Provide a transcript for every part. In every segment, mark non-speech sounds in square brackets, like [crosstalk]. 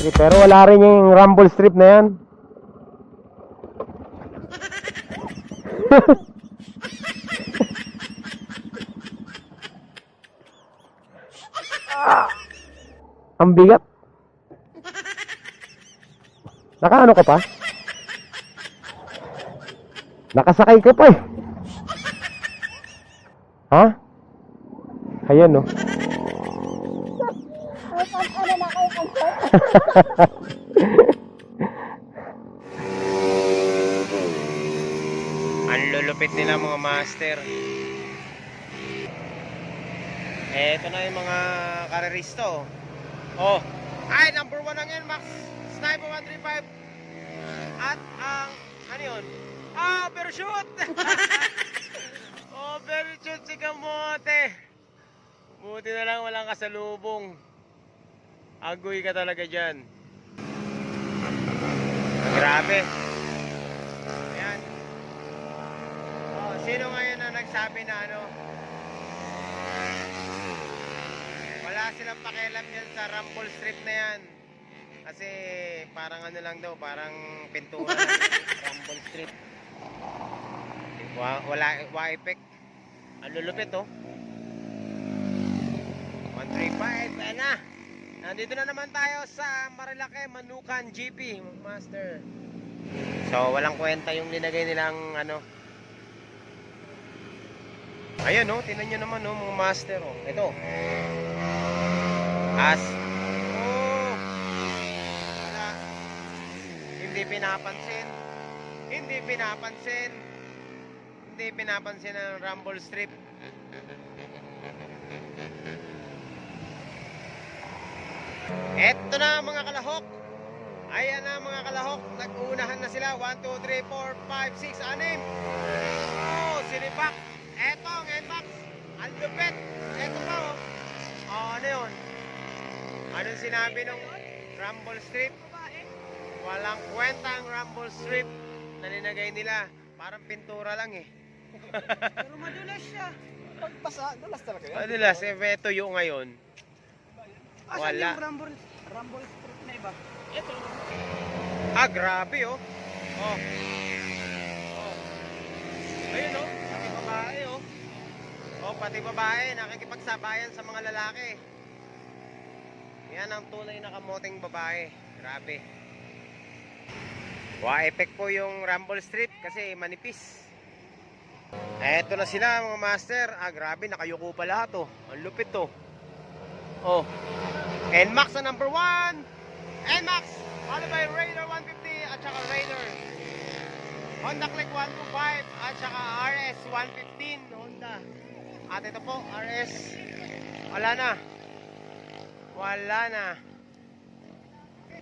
strip. Pero wala rin yung rumble strip na yan. Ah, [laughs] Ang bigat. Nakaano ka pa? Nakasakay ka pa eh. Ha? Ayan no. Ano na kayo concert? [laughs] Ang lulupit nila mga master. Eto na yung mga kareristo. Oh. Ay, number one ang yan, Max. Sniper 135. At ang, ano yun? Ah, overshoot! [laughs] overshoot si Kamote. Buti na lang walang kasalubong. Agoy ka talaga dyan. Grabe. Ayan. Oh, sino ngayon na nagsabi na ano? Wala silang pakialam yan sa rumble strip na yan. Kasi parang ano lang daw, parang pintura [laughs] rumble strip. Wa- Wala, wa effect. Ang lulupit oh. 135, ayan na. Nandito na naman tayo sa Marilake, Manukan, GP, Master. So, walang kwenta yung linagay nilang ano. Ayan oh, tinan nyo naman oh, mga master oh. Ito. As. Oh. Wala. Hindi pinapansin. Hindi pinapansin. Hindi pinapansin ang rumble strip. Eto na mga kalahok. Ayan na mga kalahok. Nag-uunahan na sila. 1, 2, 3, 4, 5, 6, 6. Oh, sinipak. Eto ang NMAX. Ang lupit. Eto pa oh. Oh, ano yun? Anong sinabi nung rumble strip? Walang kwenta ang rumble strip na ninagay nila. Parang pintura lang eh. Pero madulas siya. Pagpasa, dulas talaga yan. Madalas, eh, may tuyo ngayon. Asan Wala. yung rumble, rumble strip na iba? Ito. Ah, grabe oh. Oh. oh. Ayun oh, pati babae oh. Oh, pati babae nakikipagsabayan sa mga lalaki. Yan ang tunay na kamoting babae. Grabe. Wa effect po yung rumble strip kasi manipis. Eto na sila mga master. Ah, grabe, nakayuko pa lahat oh. Ang lupit to. Oh. NMAX na number one. NMAX, followed by Raider 150 at saka Raider. Honda Click 125 at saka RS 115 Honda. At ito po, RS. Wala na. Wala na.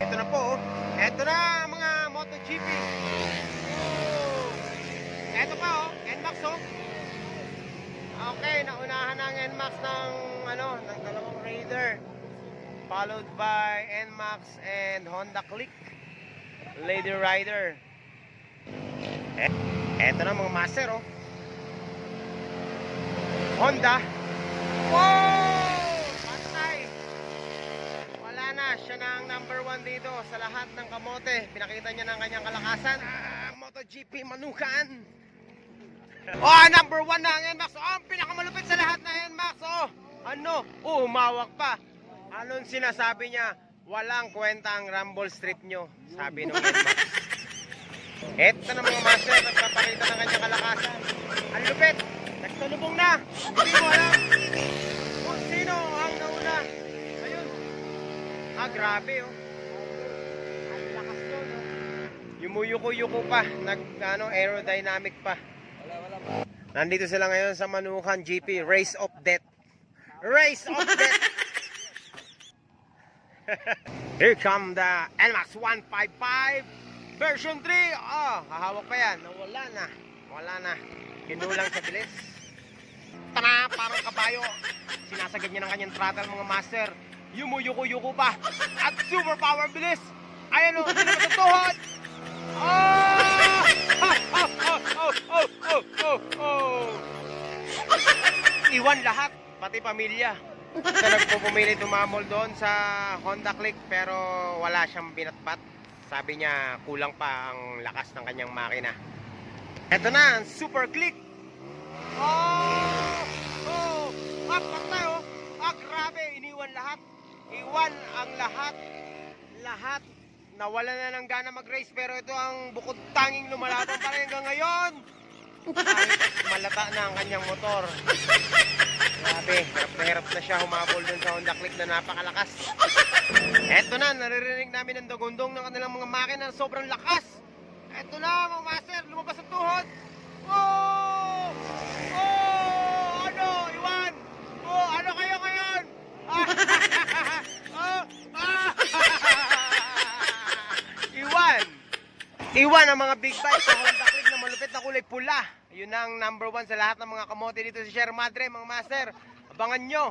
Ito na po. oh. Ito na mga MotoGP. Oh. Ito pa oh, NMAX oh. Okay, naunahan na ang NMAX ng ano, ng Raider followed by NMAX and Honda Click Lady Rider. Eh, eto na mga master oh. Honda. Wow! Patay. Wala na siya na ang number one dito sa lahat ng kamote. Pinakita niya ng kanyang kalakasan. Ah, MotoGP Manukan. Oh number one na ang NMAX oh ang pinakamalupit sa lahat na NMAX oh. Ano? Oh humawak pa Anong sinasabi niya? Walang kwenta ang rumble strip nyo. Sabi nung Edmax. Eto na mga master, nagpapakita ng kanyang kalakasan. Ang lupit! Nagtulubong na! Hindi mo alam kung sino ang nauna. Ayun. Ah, grabe oh. Ang lakas to, no? Yumuyuko-yuko pa. Nag, ano, aerodynamic pa. Wala, wala pa. Nandito sila ngayon sa Manukan GP Race of Death. Race of Death. [laughs] Here come the NMAX 155 version 3. Oh, hahawak pa yan. Wala na. Wala na. Kinulang sa [laughs] bilis. Tana, parang kabayo. Sinasagad niya ng kanyang throttle mga master. Yumuyuko-yuko pa. At super power bilis. Ayan o, hindi naman sa tuhod. [laughs] Oh! Oh, oh, oh, oh, oh, oh, oh. Iwan lahat, pati pamilya. Ito nagpupumili tumamol doon sa Honda Click pero wala siyang binatbat. Sabi niya kulang pa ang lakas ng kanyang makina. Ito na, ang Super Click. Oh! Oh! Ah, patay oh! Ah, grabe! Iniwan lahat. Iwan ang lahat. Lahat. Nawala na ng gana mag-race pero ito ang bukod tanging lumalaban pa rin hanggang ngayon. Kahit malata na ang kanyang motor. Grabe, hirap na siya humabol dun sa Honda Click na napakalakas. Eto na, naririnig namin ang dagundong ng kanilang mga makina na sobrang lakas. Eto na, mga master, lumabas ang tuhod. Oh! Oh! Ano? Iwan! Oh, ano kayo ngayon? Ah! [laughs] oh! Ah! [laughs] Iwan! Iwan ang mga big bike sa Honda Click na malupit na kulay pula. Yun ang number one sa lahat ng mga kamote dito sa Sierra Madre, mga master. Abangan nyo.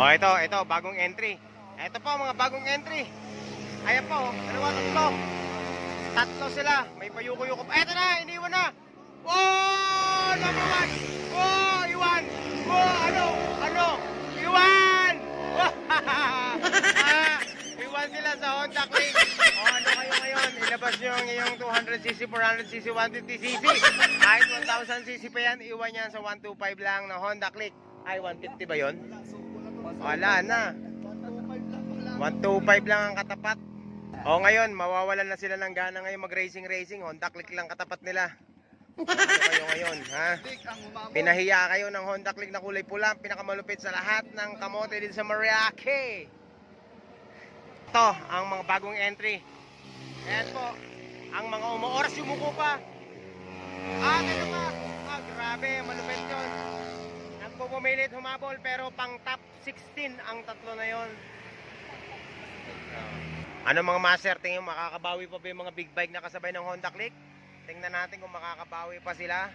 O ito, ito, bagong entry. Ito po, mga bagong entry. Ayan po, ba, tatlo? Tatlo sila. May payuko-yuko pa. Eto na, iniwan na. Oh, number one. Oh, Iwan. Oh, ano, ano, Iwan. [laughs] ah, Iwan sila sa Honda Click. [laughs] O, ano kayo ngayon? Ilabas nyo ang iyong 200cc, 400cc, 150cc. Kahit 1000cc pa yan, iwan yan sa 125 lang na Honda Click. Ay, 150 ba yon? Wala na. 125 lang ang katapat. O ngayon, mawawalan na sila ng gana ngayon mag-racing-racing. Honda Click lang katapat nila. Ano kayo ngayon, ha? Pinahiya kayo ng Honda Click na kulay pula, pinakamalupit sa lahat ng kamote dito sa Mariake. Ito, ang mga bagong entry. Ayan po, ang mga umooras yumuko pa. Ah, ano pa? Ah, grabe, malupit yun. Nagpupumilit humabol pero pang top 16 ang tatlo na yon. Ano mga master, tingin makakabawi pa ba yung mga big bike na kasabay ng Honda Click? Tingnan natin kung makakabawi pa sila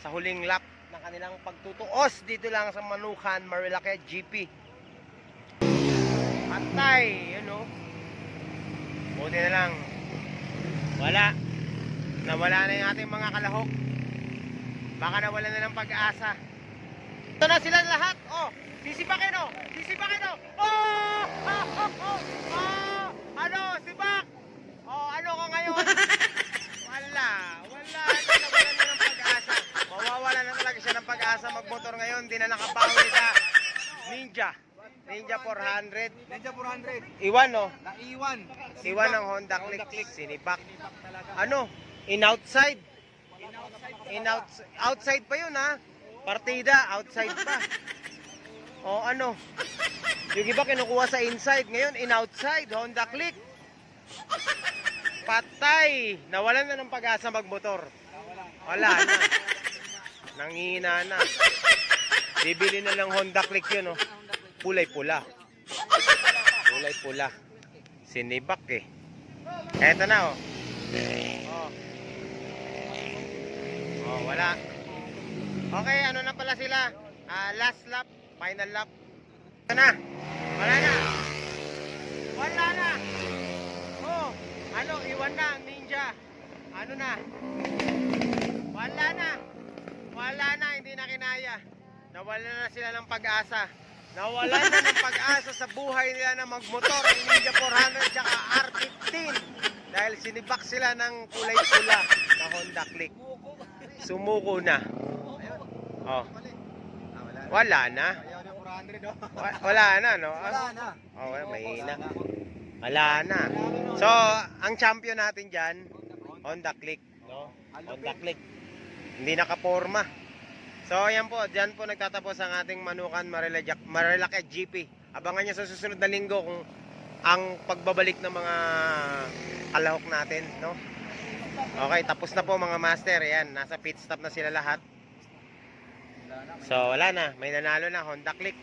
sa huling lap ng kanilang pagtutuos dito lang sa Manukan, Marilake GP. Patay, yun. Buti na lang. Wala. Nawala na yung ating mga kalahok. Baka nawala na ng pag-asa. Ito na sila lahat. Oh, sisipakin oh. Sisipakin oh. Oh! Oh, oh, oh! Ano, sibak? Oh, ano ka ngayon? [laughs] Wala. Wala. Nawala na ng pag-asa. Mawawala na talaga siya ng pag-asa magmotor ngayon. Di na nakabawi sa Ninja. Ninja 400. Ninja 400. Iwan oh. Naiwan. Iwan ng Honda Click. Sinibak. Ano? In outside. In outs outside pa yun ha. Partida, outside pa. O ano? Yung iba kinukuha sa inside. Ngayon, in outside. Honda Click. Patay. Nawalan na ng pag-asa magmotor. Wala na. Nangihina na. Bibili na lang Honda Click yun oh. Kulay pula. Kulay pula. Sinibak eh. Eto na oh. Oh. Oh, wala. Okay, ano na pala sila? Ah, last lap, final lap. Ito na. Wala na. Wala na. Oh, ano, iwan na ninja. Ano na? Wala na. Wala na, hindi na kinaya. Nawala na sila ng pag-asa. Nawala na ng pag-asa sa buhay nila na magmotor ang Ninja 400 tsaka R15 dahil sinibak sila ng kulay pula na Honda Click. Sumuko na. Oh. Wala na. Ayaw na 400 oh. Wa- Wala na, no? Wala na. Oh, wala, mahina. Wala na. So, ang champion natin dyan, Honda Click. No? Honda Click. Hindi nakaporma. So, ayan po. Dyan po nagtatapos ang ating Manukan Marilake, Marilake GP. Abangan nyo sa susunod na linggo kung ang pagbabalik ng mga kalahok natin. No? Okay, tapos na po mga master. Ayan, nasa pit stop na sila lahat. So, wala na. May nanalo na. Honda Click.